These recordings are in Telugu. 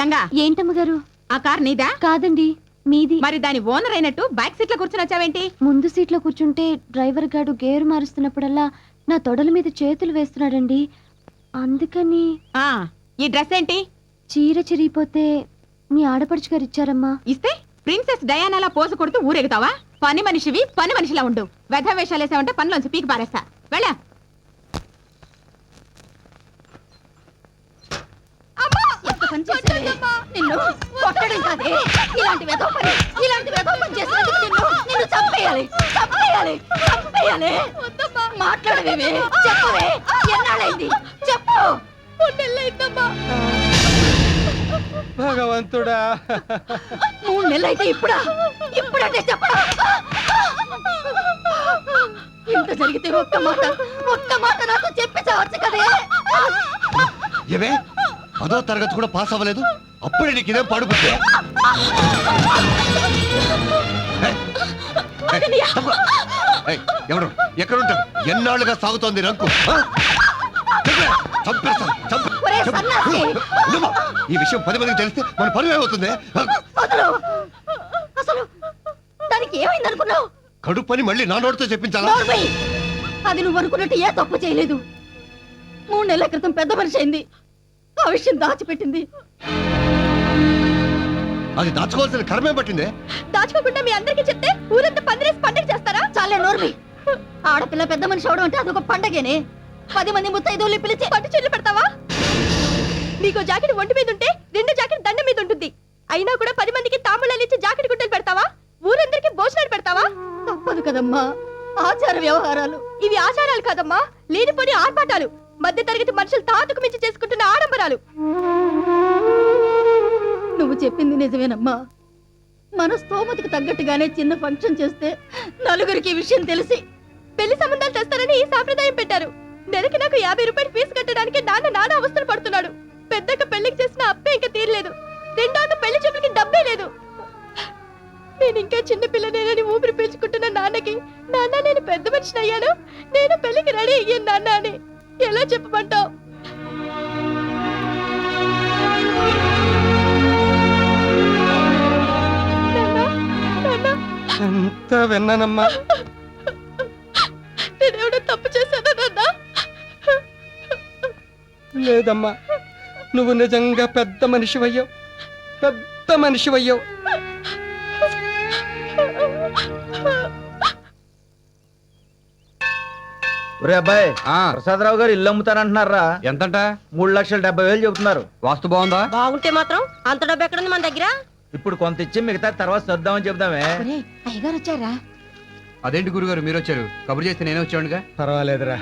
గంగా. ఏంటమ్మ గారు? ఆ కార్ నీదా? కాదండి మీది. మరి దాని ఓనర్ అయినట్టు బ్యాక్ సీట్లో కూర్చుని వచ్చావేంటి? ముందు సీట్లో కూర్చుంటే డ్రైవర్ గారు గేరు మారుస్తున్నప్పుడల్లా నా తొడల మీద చేతులు వేస్తున్నాడండి. అందుకని ఆ ఈ డ్రెస్ ఏంటి? చీర చిరిగిపోతే మీ ఆడపడుచు గారు ఇచ్చారమ్మా. ఇస్తే ప్రిన్సెస్ డయానాలా పోజు కొడుతూ ఊరెగుతావా? పని మనిషివి పని మనిషిలా ఉండు. వెధ వేషాలు వేసావంటే పనిలోంచి పీకి పారేస్తా. వెళ్ళా ఎంత పని చేశావే? నిన్ను కొట్టడం కాదే. ఇలాంటి వెధవ పని ఇలాంటి వెధవ పని చేసినందుకు నిన్ను నిన్ను చంపేయాలి చంపేయాలి చంపేయాలి. చెప్పవే. ఎన్నాళ్ళైంది? చెప్పు. భగవంతుడా. మూడు నెలలైతే ఇప్పుడా? ఇప్పుడంటే చెప్పడా ఇంత జరిగితే ఒక్క మాట ఒక్క మాట నాతో చెప్పి చావచ్చు కదే ఏమే? పదో తరగతి కూడా పాస్ అవ్వలేదు. అప్పుడే నీకు ఇదేం పడుకుంటే ఎవరు? ఎక్కడుంటాడు ఎన్నాళ్ళుగా సాగుతోంది రంకు? ఆ? చెప్పే, చంపేస్తాను, చంపే- ఒరే చెప్పు. సన్నాసి! ఉండమ్మా, ఈ విషయం పది మందికి తెలిస్తే మన పరువు ఏమవుతుంది? వదలు అసలు దానికి ఏమైంది అనుకున్నావు? కడుపు పని మళ్ళీ నా నోటితో చెప్పించాలా? నోర్మై! అది నువ్వు అనుకున్నట్టు ఏ తప్పు చేయలేదు. మూడు నెలల క్రితం పెద్ద మనిషి అయింది. ఆ విషయం దాచిపెట్టింది. అది దాచుకోవాల్సిన కర్మే పట్టిందే? దాచుకోకుండా మీ అందరికీ చెప్తే ఊరంతా పందిరేసి పండగ చేస్తారా? చాలే నోర్మి. ఆడపిల్ల పెద్ద మనిషి అవడం అంటే అదొక పండగేనే. పది మంది ముత్తైదువుల్ని పిలిచి పట్టు చెల్లి పెడతావా? నీకు జాకెట్ ఒంటి మీద ఉంటే రెండు జాకెట్ దండ మీద ఉంటుంది అయినా కూడా పది మందికి తాముళ్ళని ఇచ్చి జాకెట్ గుట్టలు పెడతావా? ఊరందరికి భోజనాలు పెడతావా? తప్పదు కదమ్మా. ఆచార వ్యవహారాలు. ఇవి ఆచారాలు కాదమ్మా. లేనిపోని ఆర్భాటాలు మధ్య తరగతి మనుషులు తాతకు మించి చేసుకుంటున్న ఆడంబరాలు. నువ్వు చెప్పింది నిజమేనమ్మా. మన స్తోమతకు తగ్గట్టుగానే చిన్న ఫంక్షన్ చేస్తే నలుగురికి ఈ విషయం తెలిసి పెళ్ళి సంబంధాలు తెస్తారని ఈ సాంప్రదాయం పెట్టారు. నెలకి నాకు యాభై రూపాయలు ఫీజు కట్టడానికి నాన్న నాన్న అవస్థలు పడుతున్నాడు. పెద్దగా పెళ్ళికి చేసిన అప్పే ఇంకా తీరలేదు. రెండోక పెళ్ళి చూపులకి డబ్బే లేదు. నేను ఇంకా చిన్న పిల్లనేనని ఊపిరి పీల్చుకుంటున్న నాన్నకి నాన్న నేను పెద్ద మనిషిని అయ్యాను నేను పెళ్ళికి రెడీ అయ్యాను నాన్న అని ఎలా చెప్పమంటావు? ఎంత విన్నానమ్మా. నేనేమైనా తప్పు చేశానా నాన్న? లేదమ్మా. నువ్వు నిజంగా పెద్ద మనిషివయ్యావు. పెద్ద మనిషివయ్యావు. ఒరే అబ్బాయి ప్రసాదరావు గారు ఇల్లు అమ్ముతానంటున్నారా? ఎంతంట? మూడు లక్షల డెబ్బై వేలు చెబుతున్నారు. వాస్తు బాగుందా? బాగుంటే మాత్రం అంత డబ్బు ఎక్కడుంది మన దగ్గర? ఇప్పుడు కొంత ఇచ్చి మిగతా తర్వాత సర్దామని చెబుదామే. అయ్యగారు వచ్చారా? అదేంటి గురుగారు మీరు వచ్చారు? కబురు చేస్తే నేనే వచ్చాడుగా పర్వాలేదురా.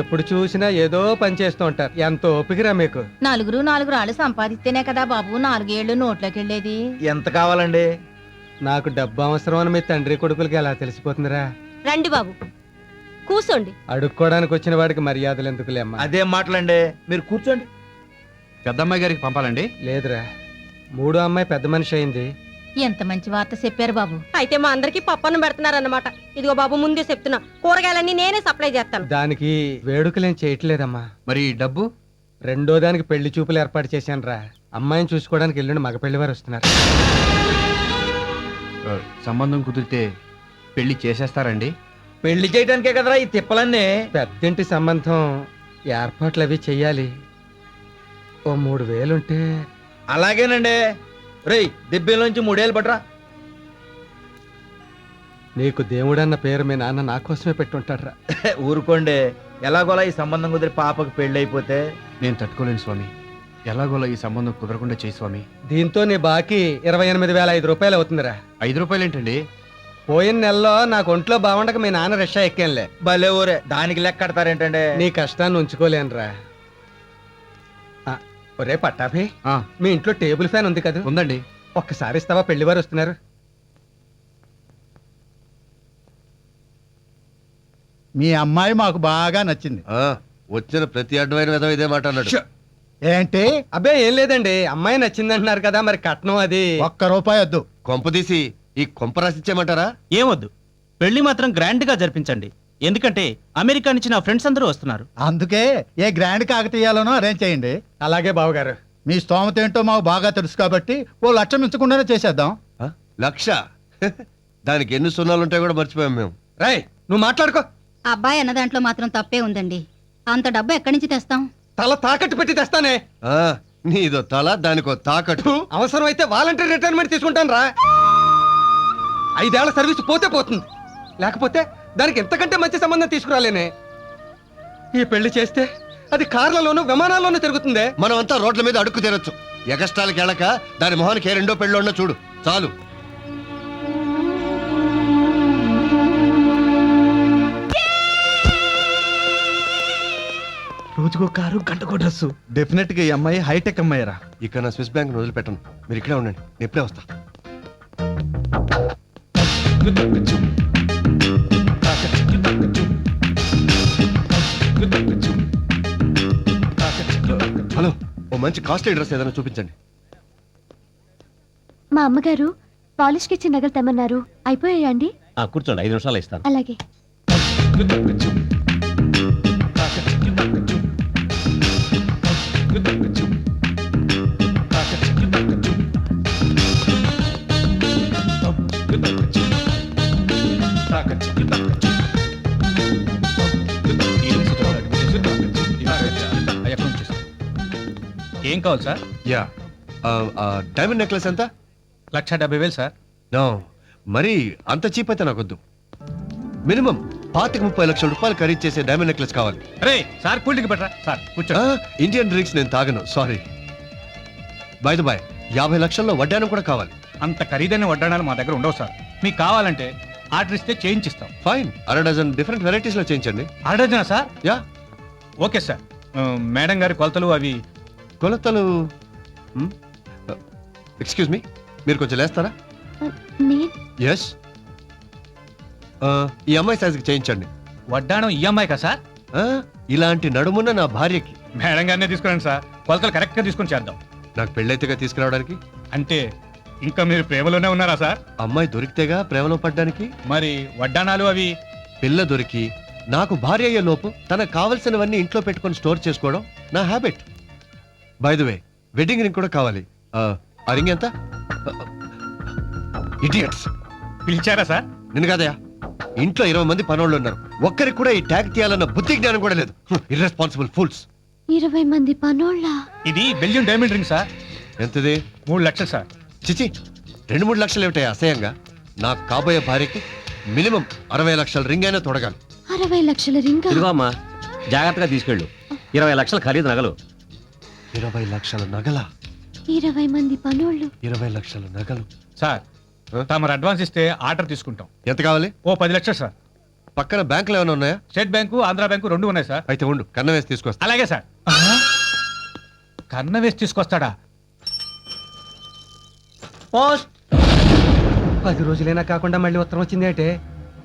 ఎప్పుడు చూసినా ఏదో పని చేస్తూ ఉంటారు. ఎంత ఓపికరా మీకు? నలుగురు నాలుగు రాళ్ళు సంపాదిస్తేనే కదా బాబు నాలుగేళ్ళు నోట్లోకి వెళ్ళేది. ఎంత కావాలండి? నాకు డబ్బు అవసరం అని మీ తండ్రి కొడుకులకి ఎలా తెలిసిపోతుందిరా? రండి బాబు. కూసోండి. అడుక్కోవడానికి వచ్చిన వాడికి మర్యాదలు ఎందుకులే అమ్మా? అదేం మాటలండి. మీరు కూర్చోండి. పెద్దమ్మాయి గారికి పంపాలండి. లేదురా. మూడో అమ్మాయి పెద్ద మనిషి అయింది. ఎంత మంచి వార్త చెప్పారు బాబు. అయితే మా అందరికి పప్పన్నం పెడుతున్నారన్నమాట. ఇదిగో బాబు ముందే చెప్తున్నా. కూరగాయలన్నీ నేనే సప్లై చేస్తాను. దానికి వేడుకలేం చేయట్లేదమ్మా. మరి డబ్బు? రెండో దానికి పెళ్ళి చూపులు ఏర్పాటు చేశాను రా అమ్మాయిని చూసుకోవడానికి ఎల్లుండి మగ పెళ్ళి వారు వస్తున్నారు. సంబంధం కుదిరితే పెళ్ళి చేసేస్తారండి. పెళ్ళి చేయడానికే కదరా ఈ తిప్పలన్నీ. పెద్దింటి సంబంధం ఏర్పాట్లు అవి చెయ్యాలి. ఓ మూడు వేలుంటే. అలాగేనండి. రేయ్ దిబ్బేలోంచి మూడేళ్ళు పట్రా నీకు దేవుడన్న పేరు మీ నాన్న నా కోసమే పెట్టుంటాడ్రా. ఊరుకోండి. ఎలాగోలా ఈ సంబంధం కుదిరి పాపకు పెళ్ళి అయిపోతే నేను తట్టుకోలేను స్వామి. ఎలాగోలా ఈ సంబంధం కుదరకుండా చేయి స్వామి. దీంతో నీ బాకీ ఇరవై ఎనిమిది వేల ఐదు రూపాయలు అవుతుందిరా. ఐదు రూపాయలు ఏంటండి పోయిన నెలలో నాకు ఒంట్లో బాగుండక మీ నాన్న రిక్షా ఎక్కానులే. భలే ఊరే దానికి లెక్క కడతారేంటండి? నీ కష్టాన్ని ఉంచుకోలేనురా. ఆ, ఒరే పట్టాభి ఆ, మీ ఇంట్లో టేబుల్ ఫ్యాన్ ఉంది కదా? ఉందండి. ఒక్కసారి ఇస్తావా పెళ్ళి వారు వస్తున్నారు? మీ అమ్మాయి మాకు బాగా నచ్చింది. ఆ, వచ్చిన ప్రతి అడ్డమైన విధం ఇదే మాట అన్నాడు. షో. ఏంటి? అబ్బే ఏం లేదండి. అమ్మాయి నచ్చిందంటున్నారు కదా మరి కట్నం అది. ఒక్క రూపాయి వద్దు. కొంపదీసి ఈ కొంప రాసిచ్చేయమంటారా? ఏమొద్దు. పెళ్ళి మాత్రం గ్రాండ్గా జరిపించండి. ఎందుకంటే అమెరికా నుంచి నా ఫ్రెండ్స్ అందరూ వస్తున్నారు. అందుకే ఏ గ్రాండ్ కాకతీయాలనో అరేంజ్ చేయండి. అలాగే బావగారు. మీ స్తోమత ఏంటో మాకు బాగా తెలుసు కాబట్టి ఓ లక్ష మించకుండానే చేసేద్దాం. ఆ? లక్ష? దానికి ఎన్ని సున్నాలు ఉంటాయో కూడా మర్చిపోయాం మేము. రాయ్ నువ్వు మాట్లాడుకో. అబ్బాయి అన్న దాంట్లో మాత్రం తప్పే ఉందండి. అంత డబ్బు ఎక్కడి నుంచి తెస్తాం? తల తాకట్టు పెట్టి తెస్తానే. ఆ, నీదో తల దానికో తాకట్టు. అవసరం అయితే వాలంటీర్ రిటైర్మెంట్ తీసుకుంటాను రా ఐదేళ్ళ సర్వీస్ పోతే పోతుంది. లేకపోతే దానికి ఎంతకంటే మంచి సంబంధం తీసుకురాలేనే. ఈ పెళ్ళి చేస్తే అది కార్లలోనూ విమానాల్లోనూ తిరుగుతుందే. మనం అంతా రోడ్ల మీద అడుక్కు తినొచ్చు. ఎగస్టాలకి వెళ్ళక దాని మొహానికి ఏ రెండో పెళ్ళి ఉన్నా చూడు. చాలు. రోజుకో కారు గంటకో డ్రెస్సు. డెఫినెట్గా ఈ అమ్మాయి హైటెక్ అమ్మాయిరా. ఇక నా స్విస్ బ్యాంక్ వదిలిపెట్టను. మీరు ఇక్కడే ఉండండి. నేను ఇప్పుడే వస్తా. హలో ఓ మంచి కాస్ట్లీ డ్రెస్ ఏదైనా చూపించండి మా అమ్మగారు పాలిష్కి ఇచ్చిన నగలు తెమ్మన్నారు అయిపోయాయండి కూర్చోండి ఐదు నిమిషాలు ఇస్తాను అలాగే ఏం కావాలి సార్? యా. డైమండ్ నెక్లెస్ ఎంత? లక్ష డెబ్బై వేలు సార్. నో. మరి అంత చీప్ అయితే నాకొద్దు. మినిమం పాతిక ముప్పై లక్షల రూపాయలు ఖరీదు చేసే డైమండ్ నెక్లెస్ కావాలి. రే సార్ కూల్డ్రింక్ పెట్టరా? సార్ కూర్చో. ఇండియన్ డ్రింక్స్ నేను తాగను సారీ బై బాయ్ యాభై లక్షల్లో వడ్డానం కూడా కావాలి. అంత ఖరీదైన వడ్డాణాలు మా దగ్గర ఉండవు సార్. మీకు కావాలంటే ఆర్డర్ ఇస్తే చేయించిస్తాం ఫైన్ అర డజన్ డిఫరెంట్ వెరైటీస్లో చేయించండి అడగనా sir? Yeah. Okay sir. Madam గారి కొలతలు అవి కొలతలు ఎక్స్క్యూజ్ మీ మీరు కొంచెం లేస్తారా? నేను ఎస్ ఈ అమ్మాయి సైజుకి చేయించండి. వడ్డాణం ఈఎంఐ కదా సార్? ఇలాంటి నడుమున్న నా భార్యకి. మేడం గారినే తీసుకురండి సార్. కొలతలు కరెక్ట్గా తీసుకొని చేద్దాం. నాకు పెళ్ళైతేగా తీసుకురావడానికి? అంటే ఇంకా మీరు ప్రేమలోనే ఉన్నారా సార్? అమ్మాయి దొరికితేగా ప్రేమలో పడ్డానికి? మరి వడ్డాణాలు అవి? పిల్ల దొరికి నాకు భార్య అయ్యే లోపు తనకు కావలసినవన్నీ ఇంట్లో పెట్టుకొని స్టోర్ చేసుకోవడం నా habit by the way wedding ring కూడా కావాలి. ఆ, ఆ రింగ్ ఎంత? ఇడియట్స్ పిలిచారా సార్? నిన్ను కాదయా ఇంట్లో ఇరవై మంది పనోళ్ళు ఉన్నారు. ఒక్కరికి కూడా ఈ ట్యాగ్ తీయాలన్న బుద్ధి జ్ఞానం కూడా లేదు. ఇర్రెస్పాన్సిబుల్ ఫుల్స్ ఇరవై మంది పనోళ్ళ? ఇది బెల్జియం డైమండ్ రింగ్ సార్. ఎంతది? మూడు లక్షలు సార్. చిచి రెండు మూడు లక్షలు ఏమిటాయి అసహ్యంగా. నాకు కాబోయే భార్యకి మినిమం అరవై లక్షల రింగ్ అయినా తొడగాలి. అరవై లక్షల రింగా? ఇదిగో అమ్మా జాగ్రత్తగా తీసుకెళ్ళు. ఇరవై లక్షల ఖరీదు నగలు. ఇరవై లక్షల నగల. ఇరవై మంది పనోళ్ళు. ఇరవై లక్షల నగలు. సార్ తమరు అడ్వాన్స్ ఇస్తే ఆర్డర్ తీసుకుంటాం. ఎంత కావాలి? ఓ పది లక్షలు సార్. పక్కన బ్యాంకులు ఏమైనా ఉన్నాయా? స్టేట్ బ్యాంకు ఆంధ్ర బ్యాంకు రెండు ఉన్నాయి సార్. అయితే ఉండు కన్న వేసి తీసుకొస్తా. అలాగే సార్. కన్న వేసి తీసుకొస్తాడా? పోస్ట్. పది రోజులైనా కాకుండా మళ్ళీ ఉత్తరం వచ్చింది అంటే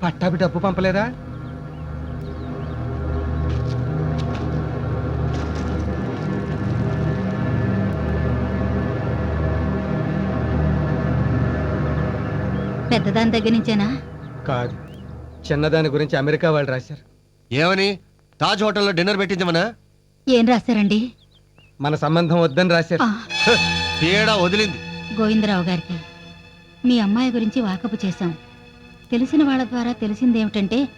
పట్టాభి డబ్బు పంపలేదా? పెద్దదాని దగ్గర నుంచేనా? కాదు. చిన్నదాని గురించి అమెరికా వాళ్ళు రాశారు. ఏమని? తాజ్ హోటల్లో డిన్నర్ పెట్టించమనా? ఏం రాశారండి? మన సంబంధం వద్దని రాశారు. తేడా వదిలింది. గోవిందరావు గారికి మీ అమ్మాయి గురించి వాకపు చేశాం. తెలిసిన వాళ్ళ ద్వారా తెలిసిందేమిటంటే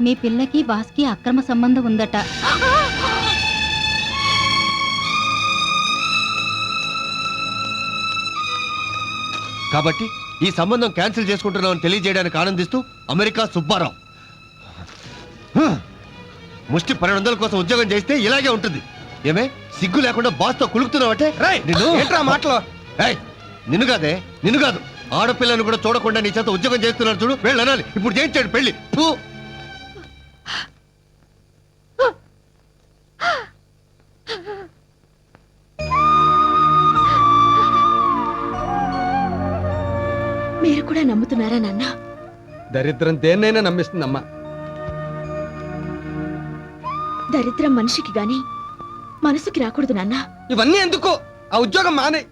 మీ పిల్లకి బాస్కి అక్రమ సంబంధం ఉందట. కాబట్టి ఈ సంబంధం క్యాన్సిల్ చేసుకుంటున్నామని తెలియజేయడానికి ఆనందిస్తూ అమెరికా సుబ్బారావు! ముష్టి పన్నెండు వందల కోసం ఉద్యోగం చేస్తే ఇలాగే ఉంటుంది. ఏమే? సిగ్గు లేకుండా బాస్తో కులుకుతున్నావటే? మాటలు? నిన్ను కాదే నిన్ను కాదు. ఆడపిల్లను కూడా చూడకుండా నీ చేత ఉద్యోగం చేస్తున్నారు చూడు వెళ్ళి అనాలి. ఇప్పుడు చేయించాడు పెళ్ళి నమ్ముతున్నారా నాన్న? దరిద్రం దేన్నైనా నమ్మిస్తుందమ్మా. దరిద్రం మనిషికి గాని మనసుకి రాకూడదు నాన్న. ఇవన్నీ ఎందుకు? ఆ ఉద్యోగం మానే.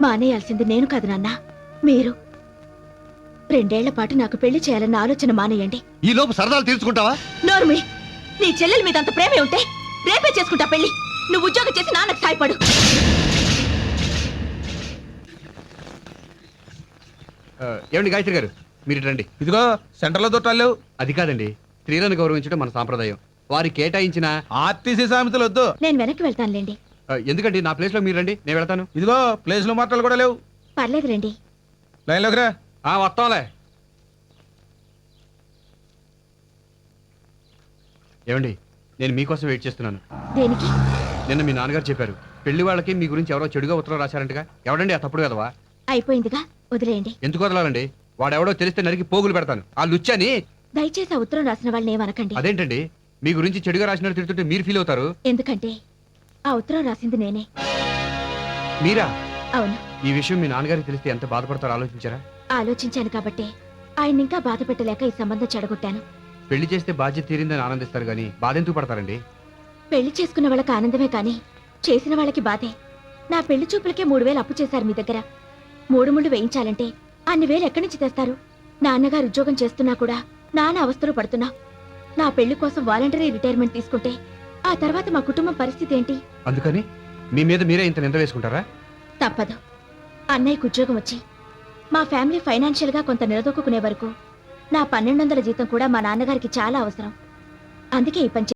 మానేయాల్సింది నేను కాదు నాన్న. మీరు రెండేళ్ళ పాటు నాకు పెళ్ళి చేయాలన్న ఆలోచన మానేయండి. ఈ లోపు సరదాలు తీర్చుకుంటావా? నోర్మి నీ చెల్లెల మీద అంత ప్రేమే ఉంటే రేపే చేసుకుంటా పెళ్ళి. నువ్వు ఉద్యోగం చేసి నాన్నకు సాయపడు. ఏమండి గాయత్రి గారు? మీరు ఇటు రండి. ఇదిగో సెంటర్లో దొట్టాలు. అది కాదండి. స్త్రీలను గౌరవించడం మన సాంప్రదాయం. వారి కేటాయించిన ఆర్టీసీ సామెతలు వద్దు. నేను వెనక్కి వెళ్తానులేండి. ఎందుకండి నా ప్లేస్లో మీరు రండి నేను వెళ్తాను. ఇదిగో ప్లేస్లో మాటలు కూడా లేవు. పర్లేదు రండి. లైన్లోకి రా. ఆ వస్తాంలే. ఏమండి నేను మీకోసం వెయిట్ చేస్తున్నాను. దేనికి? నిన్న మీ నాన్నగారు చెప్పారు పెళ్ళి వాళ్ళకి మీ గురించి ఎవరో చెడుగా ఉత్తరం రాశారంటగా. ఎవడండి ఆ తప్పుడు కదవా అయిపోయిందిగా వదిలేయండి. ఎందుకు వదలాలండి? వాడెవడో తెలిస్తే నరికి పోగులు పెడతాను. ఆ లుచ్చని దయచేసి ఆ ఉత్తరం రాసిన వాళ్ళని ఏమనకండి. అదేంటండి? మీ గురించి చెడుగా రాసినట్టు తిడుతుంటే మీరు ఫీల్ అవుతారు? ఎందుకంటే ఆ ఉత్తరం రాసింది నేనే. మీరా? అవును. ఈ విషయం మీ నాన్నగారికి తెలిస్తే ఎంత బాధపడతారో ఆలోచించారా? ఆలోచించాను కాబట్టి ఆయన ఇంకా బాధ పెట్టలేక ఈ సంబంధం చెడగొట్టాను. పెళ్ళి చేస్తే బాధ్యత తీరిందని ఆనందిస్తారు కానీ బాధ ఎందుకు పడతారండి? పెళ్ళి చేసుకున్న వాళ్ళకి ఆనందమే కానీ చేసిన వాళ్ళకి బాధే. నా పెళ్ళి చూపులకే మూడు వేలు అప్పు చేశారు మీ దగ్గర. మూడు ముళ్ళు వేయించాలంటే అన్ని వేలు ఎక్కడి నుంచి తెస్తారు? నాన్నగారు ఉద్యోగం చేస్తున్నా కూడా నాన్న అవస్థలు పడుతున్నా. నా పెళ్ళి కోసం వాలంటరీ రిటైర్మెంట్ తీసుకుంటే ఆ తర్వాత మా కుటుంబం పరిస్థితి ఏంటి? అందుకని మీ మీద మీరే ఇంత నింద వేసుకుంటారా? తప్పదు. అన్నయ్యకు ఉద్యోగం వచ్చి మా ఫ్యామిలీ ఫైనాన్షియల్గా కొంత నిలదొక్కునే వరకు నా పన్నెండు వందల జీతం కూడా మా నాన్నగారికి చాలా అవసరం. అందుకే ఈ పని